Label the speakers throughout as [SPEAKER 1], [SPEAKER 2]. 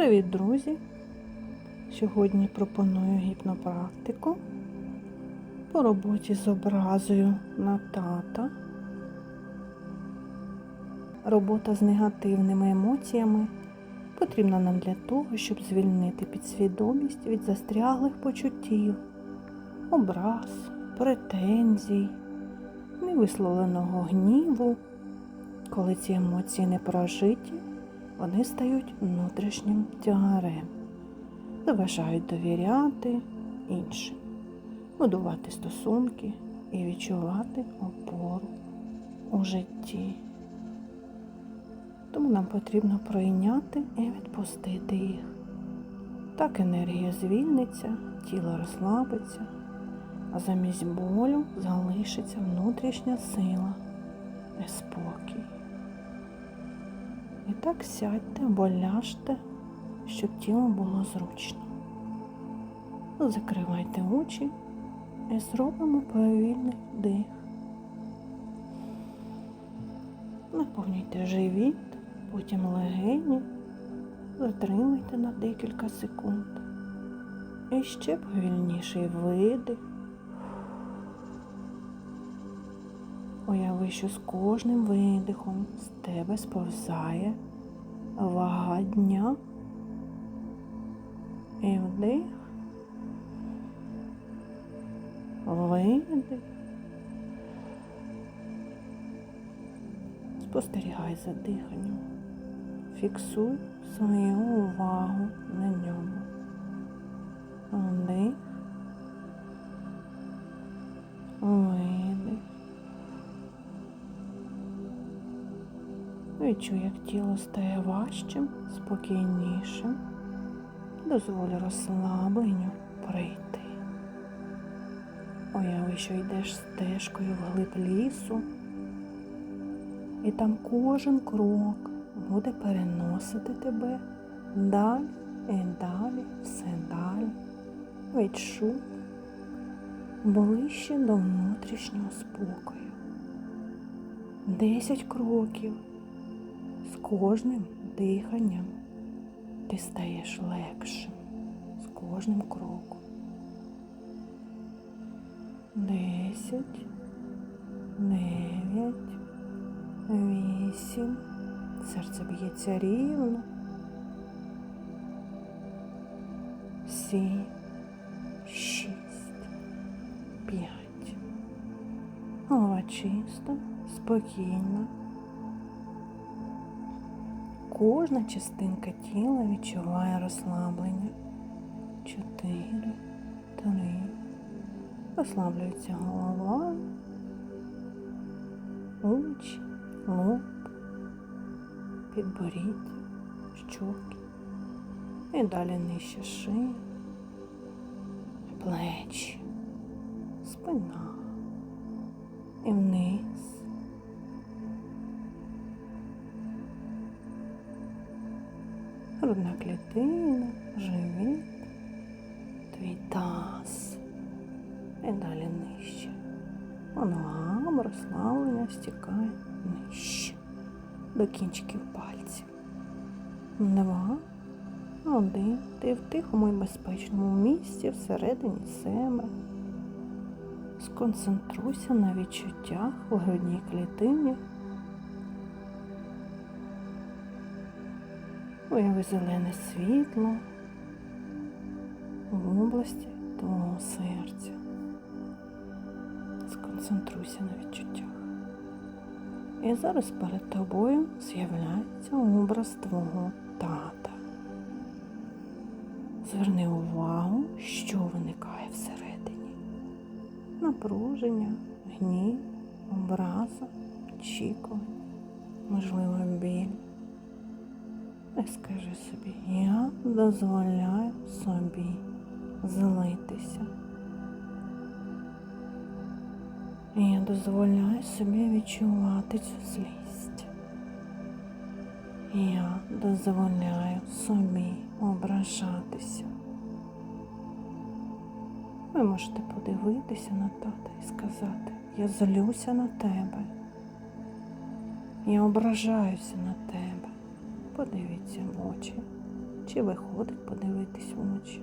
[SPEAKER 1] Привіт, друзі! Сьогодні пропоную гіпнопрактику по роботі з образою на тата. Робота з негативними емоціями потрібна нам для того, щоб звільнити підсвідомість від застряглих почуттів, образ, претензій, невисловленого гніву. Коли ці емоції не прожиті, вони стають внутрішнім тягарем, заважають довіряти іншим, будувати стосунки і відчувати опору у житті. Тому нам потрібно прийняти і відпустити їх. Так енергія звільниться, тіло розслабиться, а замість болю залишиться внутрішня сила і спокій. І так сядьте або ляжте, щоб тіло було зручно. Закривайте очі і зробимо повільний дих. Наповнюйте живіт, потім легені, затримуйте на декілька секунд. І ще повільніший видих. Уяви, що з кожним видихом з тебе сповзає вага дня і вдих, видих. Спостерігай за диханням. Фіксуй свою увагу на ньому. Відчуй, як тіло стає важчим, спокійнішим. Дозволь розслабленню прийти. Уяви, що йдеш стежкою вглиб лісу, і там кожен крок буде переносити тебе далі і далі, все далі. Відчуй ближче до внутрішнього спокою. Десять кроків. Кожним диханням ти стаєш легшим з кожним кроком. Десять, дев'ять, вісім. Серце б'ється рівно. Сім, шість, п'ять. Голова чиста, спокійна. Кожна частинка тіла відчуває розслаблення. Чотири, три. Розслаблюється голова, очі, лоб, підборіддя, щоки. І далі нижче шия, плечі, спина і вниз. Грудна живіт, твій таз. І далі нижче. Ногам розслаблення стікає нижче. До кінчиків пальців. Два. Один. Ти в тихому і безпечному місці всередині себе. Сконцентруйся на відчуттях у грудній клітині. Уяви зелене світло в області твого серця. Сконцентруйся на відчуттях. І зараз перед тобою з'являється образ твого тата. Зверни увагу, що виникає всередині. Напруження, гнів, образа, очікування, можливо, біль. І скажи собі, я дозволяю собі злитися. Я дозволяю собі відчувати цю злість. Я дозволяю собі ображатися. Ви можете подивитися на тата і сказати, я злюся на тебе. Я ображаюся на тебе. Подивіться в очі чи виходить подивитись в очі.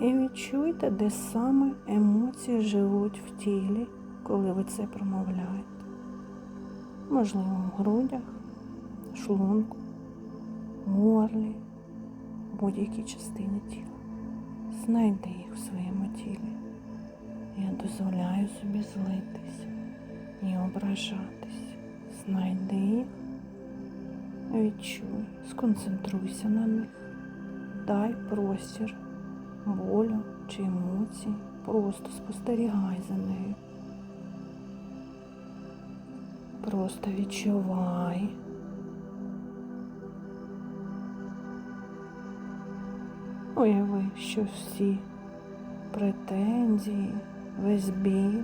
[SPEAKER 1] І відчуйте, де саме емоції живуть в тілі, коли ви це промовляєте. Можливо, в грудях, шлунку, горлі, будь-якій частині тіла. Знайди їх в своєму тілі. Я дозволяю собі злитися і ображатись. Знайди їх, відчуй, сконцентруйся на них, дай простір болю чи емоцій, просто спостерігай за нею. Просто відчувай. Уяви, що всі претензії, весь біль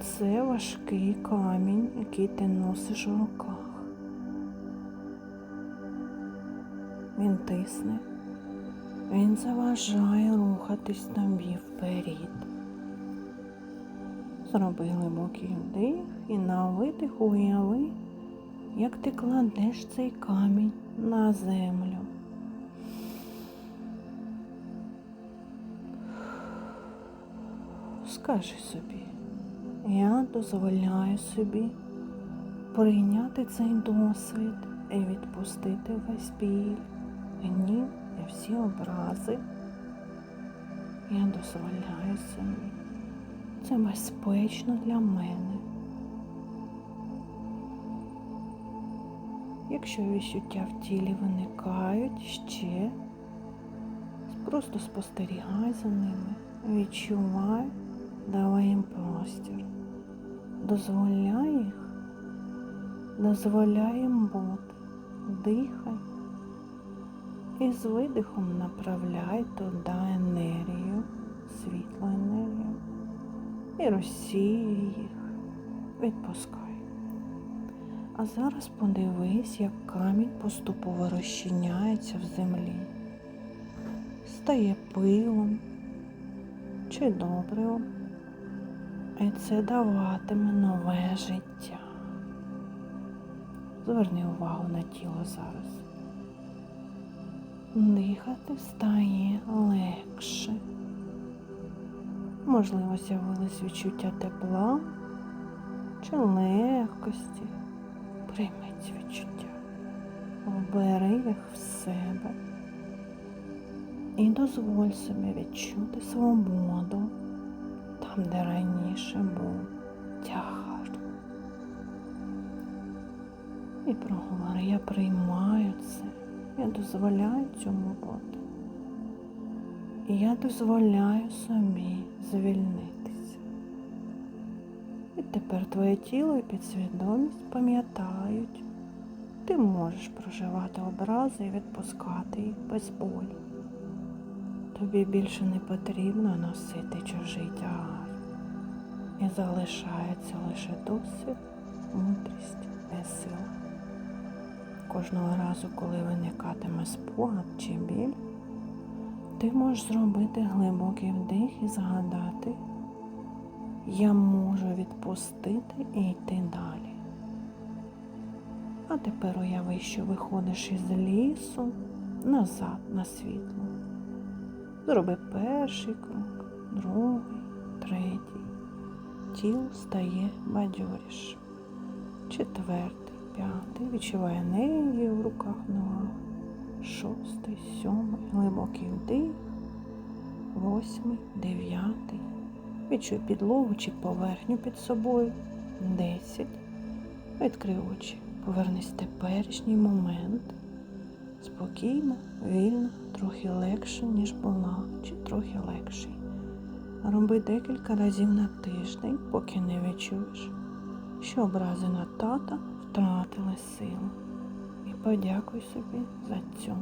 [SPEAKER 1] це важкий камінь, який ти носиш у руках. Він тисне, він заважає рухатись тобі вперед. Зроби глибокий вдих і на видих уяви, як ти кладеш цей камінь на землю. Скажи собі, я дозволяю собі прийняти цей досвід і відпустити весь біль, гнів і всі образи. Я дозволяю собі. Це безпечно для мене. Якщо відчуття в тілі виникають ще, просто спостерігай за ними, відчувай, давай їм простір, дозволяй їх, дозволяй їм бути, дихай і з видихом направляй туди енергію, світлу енергію і розсіюй їх, відпускай. А зараз подивись, як камінь поступово розчиняється в землі, стає пилом чи добривом, і це даватиме нове життя. Зверни увагу на тіло зараз. Дихати стає легше. Можливо, з'явилось відчуття тепла чи легкості. Прийми ці відчуття, вбери їх в себе і дозволь собі відчути свободу там, де раніше був тягар. І проговори, я приймаю це, я дозволяю цьому бути. І я дозволяю собі звільнитися. І тепер твоє тіло і підсвідомість пам'ятають, ти можеш проживати образи і відпускати їх без болю. Тобі більше не потрібно носити чужий тягар. І залишається лише досвід, мудрість і сила. Кожного разу, коли виникатиме спогад чи біль, ти можеш зробити глибокий вдих і згадати, я можу відпустити і йти далі. А тепер уяви, що виходиш із лісу назад на світло. Зроби перший крок, другий, третій. Тіло стає бадьоріше. Четвертий, п'ятий. Відчувай енергію в руках ногах шостий, сьомий, глибокий вдих, восьмий, дев'ятий. Відчуй підлогу чи поверхню під собою. Десять. Відкрий очі. Повернись в теперішній момент. Спокійно, вільно, трохи легше, ніж була, чи трохи легший. Роби декілька разів на тиждень, поки не відчуєш, що образи на тата втратили силу і подякуй собі за цю